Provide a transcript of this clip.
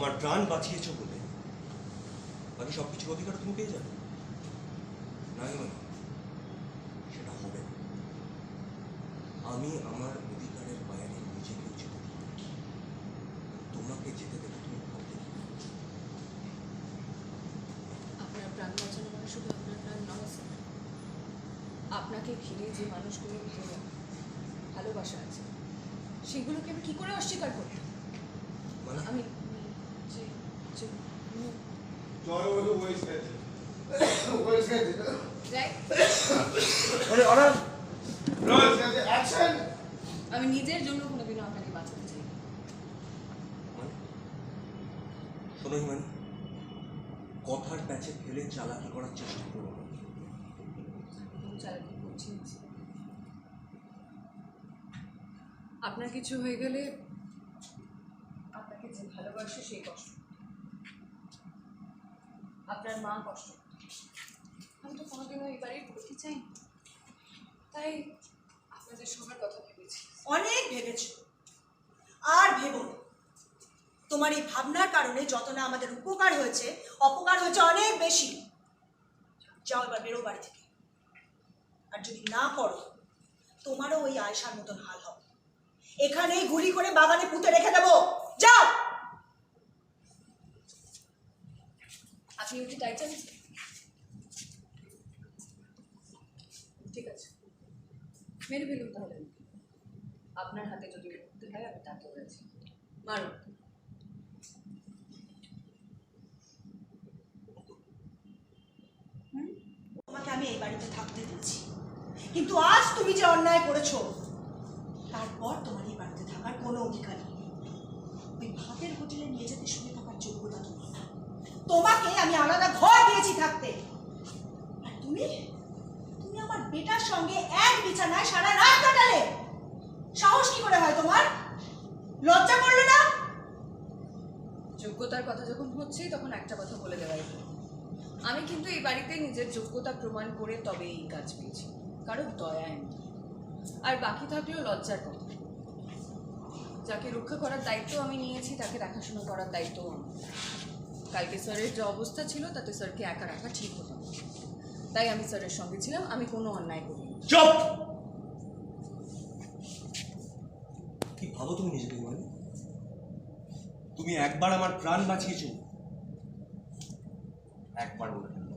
আমার প্রাণ বাঁচিয়েছ বলে। বাকি সব কিছুর অধিকার তুমি পেয়ে যাবে। না সেটা হবে আমি আমার অধিকারের বাইরে নিজেকে যেতে না। তোমাকে যেতে দেবে তুমি ভাবতে আপনার প্রাণ বাঁচানো মানে শুধু আপনার প্রাণ নয় আপনাকে ঘিরে যে মানুষগুলোর ভিতরে ভালোবাসা আছে সেগুলোকে আমি কি করে অস্বীকার করি মানে? আমি আমি নিজের জন্য কোনোদিনও আপনাকে বাঁচাতে চাই। মানে শোনো হিমানি কথার প্যাচে ফেলে চালাকি করার চেষ্টা করো চালাকি করছি আপনার কিছু হয়ে গেলে ভালোবাসে সেই কষ্ট। আপনার মা কষ্ট। আমি তো কোনোদিনও এই বাড়ির করতে চাই তাই আপনাদের সবার কথা ভেবেছি। অনেক ভেবেছ। আর ভেবো তোমার এই ভাবনার কারণে যত না আমাদের উপকার হয়েছে, অপকার হয়েছে অনেক বেশি। যাও এবার বেরো বাড়ি থেকে। আর যদি না করো, তোমারও ওই আয়সার মতন হাল হবে। এখানেই গুলি করে বাগানে পুঁতে রেখে দেবো যাও আপনি কি তাই ঠিক আছে। মেরে ফেলুন তাহলে। আপনার হাতে যদি মুক্তি হয়, আমি তাকে বলেছি। মারুন। তোমাকে আমি এই বাড়িতে থাকতে দিচ্ছি। কিন্তু আজ তুমি যে অন্যায় করেছ, তারপর তোমার এই বাড়িতে থাকার কোনো অধিকার নেই। ওই ভাতের হোটেলে নিয়ে যেতে শুনে থাকার যোগ্যতা তোমার না। তোমাকে আমি আলাদা ঘর দিয়েছি থাকতে। আর তুমি? তুমি আমার বেটার সঙ্গে এক বিছানায় সারা রাত কাটালে। সাহস কি করে হয় তোমার? লজ্জা করল না? যোগ্যতার কথা যখন হচ্ছে তখন একটা কথা বলে দেওয়াই। আমি কিন্তু এই বাড়িতে নিজের যোগ্যতা প্রমাণ করে তবে এই কাজ পেয়েছি। কারও দয়ায় না আর বাকি থাকলেও লজ্জার কথা। যাকে রক্ষা করার দায়িত্ব আমি নিয়েছি, তাকে দেখাশোনা করার দায়িত্ব আমার। কালকে স্যারের যে অবস্থা ছিল তাতে স্যারকে একা রাখা ঠিক হতো না। তাই আমি স্যারের সঙ্গে ছিলাম আমি কোনো অন্যায় করিনি। চুপ! কি ভাবো তুমি নিজেকে হিমানি তুমি একবার আমার প্রাণ বাঁচিয়েছো। একবার বলে ফেলল